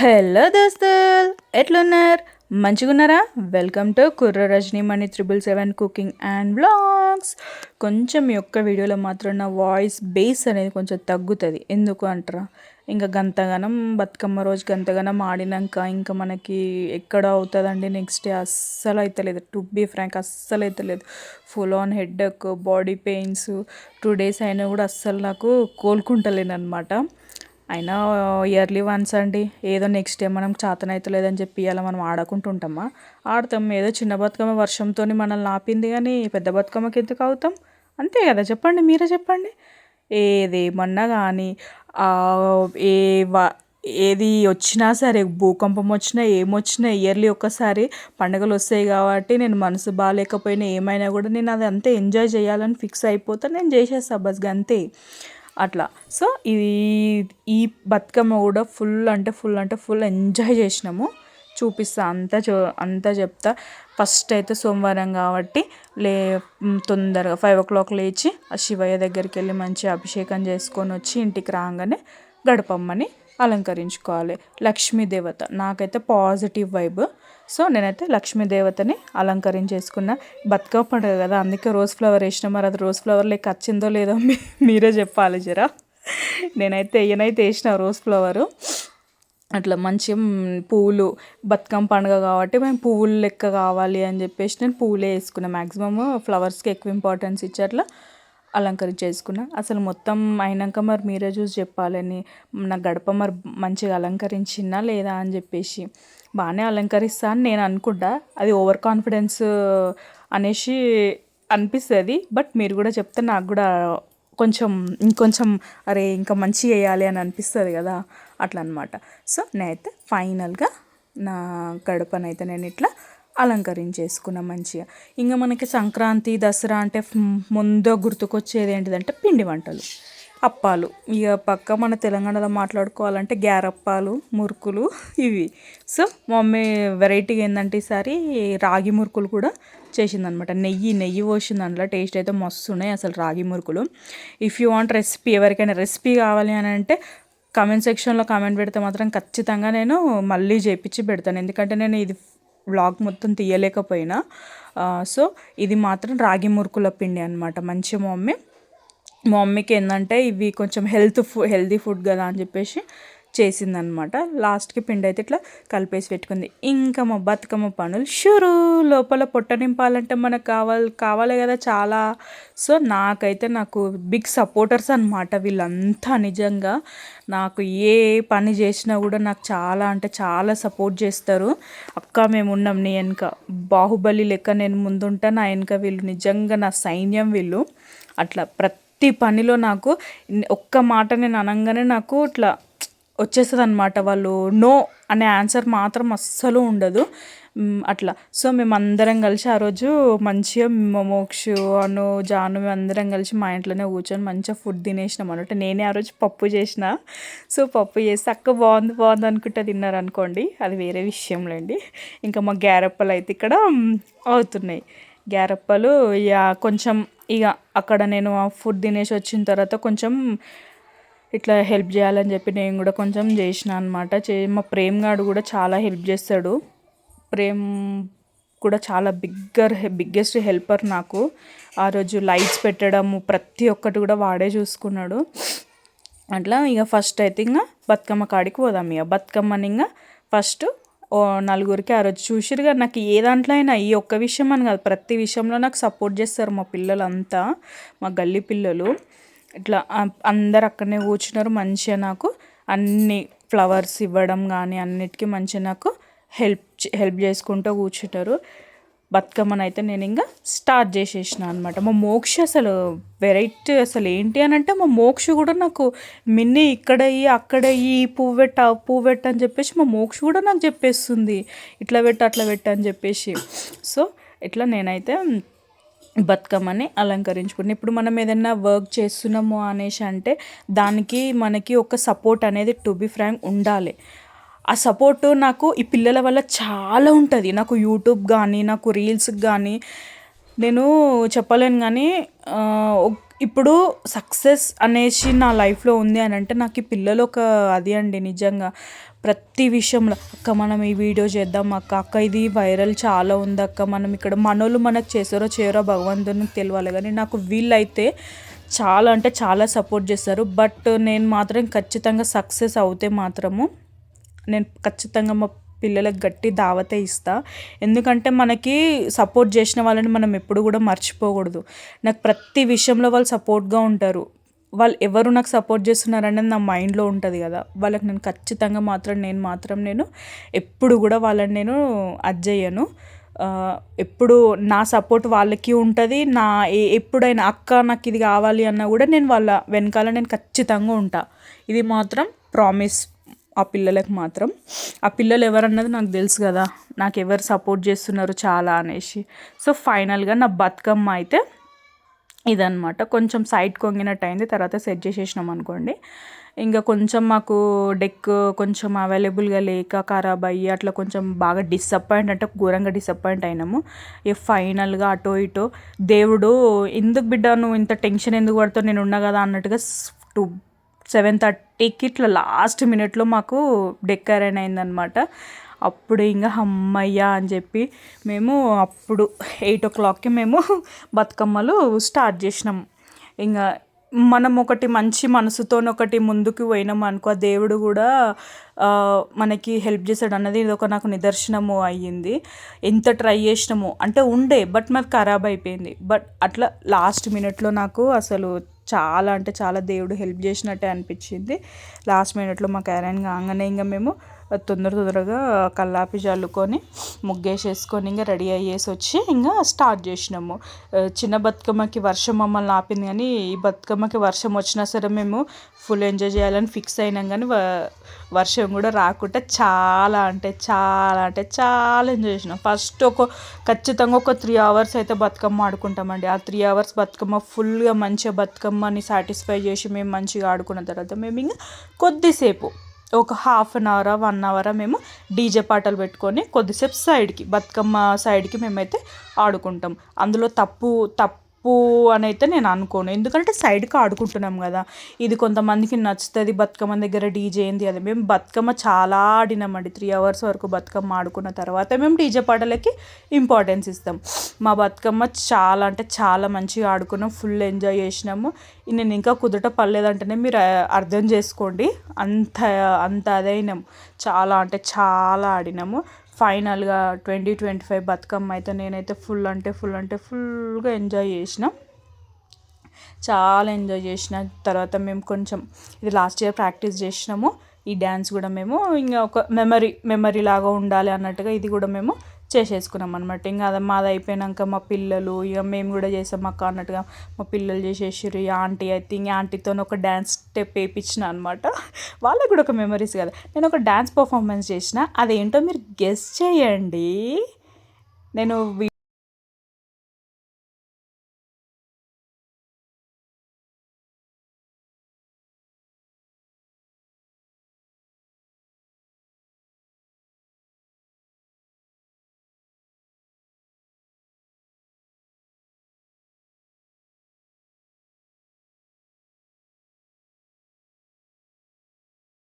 Hello దోస్తుల్ ఎట్లున్నారు? మంచిగున్నారా? Welcome to Kurra Rajani Mani triple seven cooking and blogs కొంచెం ఈ వీడియోలో మాత్రం నా వాయిస్ బేస్ అనేది కొంచెం తగ్గుతుంది. ఎందుకు అంటారా? ఇంకా గంతగనం బతుకమ్మ రోజు గంతగనం ఆడినాక ఇంకా మనకి ఎక్కడ అవుతుందండి నెక్స్ట్ డే? అస్సలు అవుతలేదు టు బీ ఫ్రాంక్ అస్సలు అవుతలేదు full on head body pains two days అయినా కూడా అస్సలు నాకు కోలుకుంటలేను అనమాట అయినా ఇయర్లీ వన్స్ అండి. ఏదో నెక్స్ట్ డే మనం చేతనైతే లేదని చెప్పి అలా మనం ఆడుకుంటుంటామా? ఆడతాం. ఏదో చిన్న బతుకమ్మ వర్షంతో మనల్ని ఆపింది కానీ పెద్ద బతుకమ్మకి ఎందుకు అవుతాం అంతే కదా. చెప్పండి మీరే చెప్పండి. ఏదేమన్నా కానీ ఏ వ ఏది వచ్చినా సరే భూకంపం వచ్చినా ఏమొచ్చినా ఇయర్లీ ఒక్కసారి పండుగలు వస్తాయి కాబట్టి నేను మనసు బాగాలేకపోయినా ఏమైనా కూడా నేను అది అంతే ఎంజాయ్ చేయాలని ఫిక్స్ అయిపోతా నేను చేసేస్తా బస్ అంతే అట్లా. సో ఇది ఈ బతుకమ్మ కూడా ఫుల్ అంటే ఫుల్ అంటే ఫుల్ ఎంజాయ్ చేసినాము. చూపిస్తా అంతా చూ అంతా చెప్తా. ఫస్ట్ అయితే సోమవారం కాబట్టి లే తొందరగా ఫైవ్ ఓ క్లాక్ లేచి ఆ శివయ్య దగ్గరికి వెళ్ళి మంచి అభిషేకం చేసుకొని వచ్చి ఇంటికి రాగానే గడపమ్మని అలంకరించుకోవాలి. లక్ష్మీ దేవత. నాకైతే పాజిటివ్ వైబ్. సో నేనైతే లక్ష్మీదేవతని అలంకరించేసుకున్న. బతుకమ్మ పండుగ కదా అందుకే రోజ్ ఫ్లవర్ వేసిన మరి అది రోజ్ ఫ్లవర్ లేక వచ్చిందో లేదో మీరే చెప్పాలి జరా. నేనైతే ఈయనైతే వేసిన రోజ్ ఫ్లవరు అట్లా మంచి పువ్వులు బతుకమ్మ పండుగ కాబట్టి మేము పువ్వులు లెక్క కావాలి అని చెప్పేసి నేను పువ్వులే వేసుకున్నాను మ్యాక్సిమమ్ ఫ్లవర్స్కి ఎక్కువ ఇంపార్టెన్స్ ఇచ్చి అట్లా అలంకరించేసుకున్నా. అసలు మొత్తం అయినాక మరి మీరే చూసి చెప్పాలని నా గడప మరి మంచిగా అలంకరించినా లేదా అని చెప్పేసి. బాగానే అలంకరిస్తా అని నేను అనుకుంటా. అది ఓవర్ కాన్ఫిడెన్స్ uh, అనేసి అనిపిస్తుంది. బట్ మీరు కూడా చెప్తే నాకు కూడా కొంచెం ఇంకొంచెం అరే ఇంకా మంచి వేయాలి అని అనిపిస్తుంది కదా అట్లా అనమాట సో నేనైతే ఫైనల్గా నా గడపనైతే నేను ఇట్లా అలంకరించేసుకున్న మంచిగా. ఇంకా మనకి సంక్రాంతి దసరా అంటే ముందు గుర్తుకొచ్చేది ఏంటిదంటే పిండి వంటలు. అప్పాలు. ఇక పక్క మన తెలంగాణలో మాట్లాడుకోవాలంటే గ్యారప్పాలు మురుకులు ఇవి. సో మమ్మీ వెరైటీగా ఏంటంటే ఈసారి రాగి మురుకులు కూడా చేసిందనమాట. నెయ్యి నెయ్యి పోసింది అందులో. టేస్ట్ అయితే మస్తు ఉన్నాయి అసలు రాగి మురుకులు. ఇఫ్ యూ వాంట్ రెసిపీ ఎవరికైనా రెసిపీ కావాలి అని అంటే కమెంట్ సెక్షన్లో కామెంట్ పెడితే మాత్రం ఖచ్చితంగా నేను మళ్ళీ చేపించి పెడతాను. ఎందుకంటే నేను ఇది వ్లాగ్ మొత్తం తీయలేకపోయినా. సో ఇది మాత్రం రాగి మురుకుల పిండి అనమాట మంచి మమ్మీ. మా మమ్మీకి ఏంటంటే ఇవి కొంచెం హెల్త్ ఫుడ్ హెల్తీ ఫుడ్ కదా అని చెప్పేసి చేసిందనమాట. లాస్ట్కి పిండి అయితే ఇట్లా కలిపేసి పెట్టుకుంది. ఇంకా మా బతుకమ్మ పనులు షురు. లోపల పొట్ట నింపాలంటే మనకు కావాలి కావాలి కదా చాలా. సో నాకైతే నాకు బిగ్ సపోర్టర్స్ అనమాట వీళ్ళంతా నిజంగా. నాకు ఏ పని చేసినా కూడా నాకు చాలా అంటే చాలా సపోర్ట్ చేస్తారు. అక్క మేము ఉన్నాం నీ వెనక. బాహుబలి లెక్క నేను ముందుంటా నా వెనక వీళ్ళు నిజంగా నా సైన్యం వీళ్ళు. అట్లా ప్రతి పనిలో నాకు ఒక్క మాట నేను అనగానే నాకు ఇట్లా వచ్చేస్తుంది అనమాట వాళ్ళు నో అనే ఆన్సర్ మాత్రం అస్సలు ఉండదు. అట్లా. సో మేము అందరం కలిసి ఆ రోజు మంచిగా మోక్షు అను జాను అందరం కలిసి మా ఇంట్లోనే కూర్చొని మంచిగా ఫుడ్ తినేసినాం అనమాట నేనే ఆ రోజు పప్పు చేసిన. సో పప్పు చేసి అక్క బాగుంది బాగుంది అనుకుంటే తిన్నారు అనుకోండి అది వేరే విషయంలేండి ఇంకా మా గ్యారప్పలు అయితే ఇక్కడ అవుతున్నాయి. గ్యారప్పలు ఇక కొంచెం ఇక అక్కడ నేను ఫుడ్ తినేసి వచ్చిన తర్వాత కొంచెం ఇట్లా హెల్ప్ చేయాలని చెప్పి నేను కూడా కొంచెం చేసిన అనమాట చే మా ప్రేమ్ గాడు కూడా చాలా హెల్ప్ చేస్తాడు. ప్రేమ్ కూడా చాలా బిగ్గర్ బిగ్గెస్ట్ హెల్పర్ నాకు. ఆ రోజు లైట్స్ పెట్టడము ప్రతి ఒక్కటి కూడా వాడే చూసుకున్నాడు. అట్లా ఇక ఫస్ట్ అయితే ఇంకా బతుకమ్మ కాడికి పోదాం ఇక. బతుకమ్మని ఇంకా ఫస్ట్ ఓ నలుగురికి ఆ రోజు చూసిరుగా నాకు ఏ దాంట్లో అయినా ఈ ఒక్క విషయం అని కాదు ప్రతి విషయంలో నాకు సపోర్ట్ చేస్తారు మా పిల్లలంతా మా గల్లీ పిల్లలు. ఇట్లా అందరు అక్కడనే కూర్చున్నారు. మంచిగా నాకు అన్ని ఫ్లవర్స్ ఇవ్వడం కానీ అన్నిటికీ మంచిగా నాకు హెల్ప్ హెల్ప్ చేసుకుంటూ కూర్చుంటారు. బతుకమ్మని అయితే నేను ఇంకా స్టార్ట్ చేసేసిన అనమాట మా మోక్ష అసలు వెరైటీ అసలు ఏంటి అని అంటే మా మోక్ష కూడా నాకు మిన్ని ఇక్కడ అక్కడ ఈ పువ్వు పెట్ట పువ్వు పెట్ట అని చెప్పేసి మా మోక్ష కూడా నాకు చెప్పేస్తుంది. ఇట్లా పెట్ట అట్లా పెట్ట అని చెప్పేసి. సో ఇట్లా నేనైతే బతుకమ్మని అలంకరించుకుని ఇప్పుడు మనం ఏదైనా వర్క్ చేస్తున్నాము అనేసి అంటే దానికి మనకి ఒక సపోర్ట్ అనేది టు బి ఫ్రాంక్ ఉండాలి. ఆ సపోర్ట్ నాకు ఈ పిల్లల వల్ల చాలా ఉంటుంది. నాకు యూట్యూబ్ కానీ నాకు రీల్స్కి కానీ నేను చెప్పలేను కానీ ఇప్పుడు సక్సెస్ అనేసి నా లైఫ్లో ఉంది అని అంటే నాకు ఈ పిల్లలు ఒక అది అండి నిజంగా. ప్రతి విషయంలో అక్క మనం ఈ వీడియో చేద్దాం అక్క అక్క ఇది వైరల్ చాలా ఉంది అక్క మనం ఇక్కడ మనోళ్ళు మనకు చేసారో చేయరో భగవంతునికి తెలియాలి కానీ నాకు వీళ్ళైతే చాలా అంటే చాలా సపోర్ట్ చేస్తారు. బట్ నేను మాత్రం ఖచ్చితంగా సక్సెస్ అవుతే మాత్రము నేను ఖచ్చితంగా మా పిల్లలకు గట్టి దావతే ఇస్తా. ఎందుకంటే మనకి సపోర్ట్ చేసిన వాళ్ళని మనం ఎప్పుడు కూడా మర్చిపోకూడదు. నాకు ప్రతి విషయంలో వాళ్ళు సపోర్ట్గా ఉంటారు. వాళ్ళు ఎవరు నాకు సపోర్ట్ చేస్తున్నారనేది నా మైండ్లో ఉంటుంది కదా. వాళ్ళకి నేను ఖచ్చితంగా మాత్రం నేను మాత్రం నేను ఎప్పుడు కూడా వాళ్ళని నేను అజ్జయ్యను ఎప్పుడు నా సపోర్ట్ వాళ్ళకి ఉంటుంది. నా ఎప్పుడైనా అక్క నాకు ఇది కావాలి అన్నా కూడా నేను వాళ్ళ వెనకాల నేను ఖచ్చితంగా ఉంటా. ఇది మాత్రం ప్రామిస్ ఆ పిల్లలకు మాత్రం. ఆ పిల్లలు ఎవరన్నది నాకు తెలుసు కదా నాకు ఎవరు సపోర్ట్ చేస్తున్నారు చాలా అనేసి. సో ఫైనల్గా నా బతుకమ్మ అయితే ఇదనమాట కొంచెం సైడ్ కొంగినట్టు అయింది తర్వాత సెట్ చేసేసినాం అనుకోండి. ఇంకా కొంచెం మాకు డెక్ కొంచెం అవైలబుల్గా లేక ఖరాబ్ అయ్యి అట్లా కొంచెం బాగా డిసప్పాయింట్ అంటే ఘోరంగా డిసప్పాయింట్ అయినాము. ఇక ఫైనల్గా అటో ఇటో దేవుడు ఎందుకు బిడ్డ నువ్వు ఇంత టెన్షన్ ఎందుకు పడతావు? నేను ఉన్నా కదా అన్నట్టుగా టూ సెవెన్ థర్టీకి ఇట్లా లాస్ట్ మినిట్లో మాకు డెక్కరైన్ అయిందనమాట అప్పుడు ఇంకా అమ్మయ్య అని చెప్పి మేము అప్పుడు ఎయిట్ ఓ క్లాక్కి మేము బతుకమ్మలు స్టార్ట్ చేసినాం. ఇంకా మనం ఒకటి మంచి మనసుతో ఒకటి ముందుకు పోయినాం అనుకో దేవుడు కూడా మనకి హెల్ప్ చేశాడు అన్నది ఇది ఒక నాకు నిదర్శనము అయ్యింది. ఎంత ట్రై చేసినాము అంటే ఉండే బట్ మాది ఖరాబ్ అయిపోయింది. బట్ అట్లా లాస్ట్ మినిట్లో నాకు అసలు చాలా అంటే చాలా దేవుడు హెల్ప్ చేసినట్టే అనిపించింది. లాస్ట్ మినిట్లో మాకు అరేంజ్ కాగానే ఇంకా మేము తొందర తొందరగా కల్లాపి చల్లుకొని ముగ్గేసేసుకొని ఇంకా రెడీ అయ్యేసి వచ్చి ఇంకా స్టార్ట్ చేసినాము. చిన్న బతుకమ్మకి వర్షం మమ్మల్ని ఆపింది కానీ ఈ బతుకమ్మకి వర్షం వచ్చినా సరే మేము ఫుల్ ఎంజాయ్ చేయాలని ఫిక్స్ అయినాం కానీ వర్షం కూడా రాకుండా చాలా అంటే చాలా అంటే చాలా ఎంజాయ్ చేసినాం. ఫస్ట్ ఒక ఖచ్చితంగా ఒక త్రీ అవర్స్ అయితే బతుకమ్మ ఆడుకుంటామండి. ఆ త్రీ అవర్స్ బతుకమ్మ ఫుల్గా మంచిగా బతుకమ్మని సాటిస్ఫై చేసి మేము మంచిగా ఆడుకున్న తర్వాత మేము ఇంకా కొద్దిసేపు ఒక half an hour one hour మేము డీజే పాటలు పెట్టుకొని కొద్దిసేపు సైడ్కి బతుకమ్మ సైడ్కి మేమైతే ఆడుకుంటాం. అందులో తప్పు తప్పు తప్పు అని అయితే నేను అనుకోను. ఎందుకంటే సైడ్కి ఆడుకుంటున్నాం కదా. ఇది కొంతమందికి నచ్చుతుంది బతుకమ్మ దగ్గర డీజే ఏంది అది. మేము బతుకమ్మ చాలా ఆడినామండి. త్రీ అవర్స్ వరకు బతుకమ్మ ఆడుకున్న తర్వాత మేము డీజే పాటలకి ఇంపార్టెన్స్ ఇస్తాం. మా బతుకమ్మ చాలా అంటే చాలా మంచిగా ఆడుకున్నాం. ఫుల్ ఎంజాయ్ చేసినాము. నేను ఇంకా కుదుట పర్లేదంటేనే మీరు అర్థం చేసుకోండి. అంత అంత అదైనాం. చాలా అంటే చాలా ఆడినాము. ఫైనల్గా ట్వంటీ ట్వంటీ ఫైవ్ బతుకమ్మ అయితే నేనైతే ఫుల్ అంటే ఫుల్ అంటే ఫుల్గా ఎంజాయ్ చేసిన. చాలా ఎంజాయ్ చేసిన. తర్వాత మేము కొంచెం ఇది లాస్ట్ ఇయర్ ప్రాక్టీస్ చేసినాము. ఈ డ్యాన్స్ కూడా మేము ఇంకా ఒక మెమరీ మెమరీ లాగా ఉండాలి అన్నట్టుగా ఇది కూడా మేము చేసేసుకున్నాం అనమాట ఇంకా అది మాది అయిపోయినాక మా పిల్లలు ఇక మేము కూడా చేసాం అక్క అన్నట్టుగా మా పిల్లలు చేసేసారు ఈ ఆంటీ అయితే ఇంక ఆంటీతో ఒక డ్యాన్స్ స్టెప్ వేయించిన అనమాట వాళ్ళకి కూడా ఒక మెమరీస్ కదా. నేను ఒక డ్యాన్స్ పర్ఫార్మెన్స్ చేసిన అదేంటో మీరు గెస్ట్ చేయండి. నేను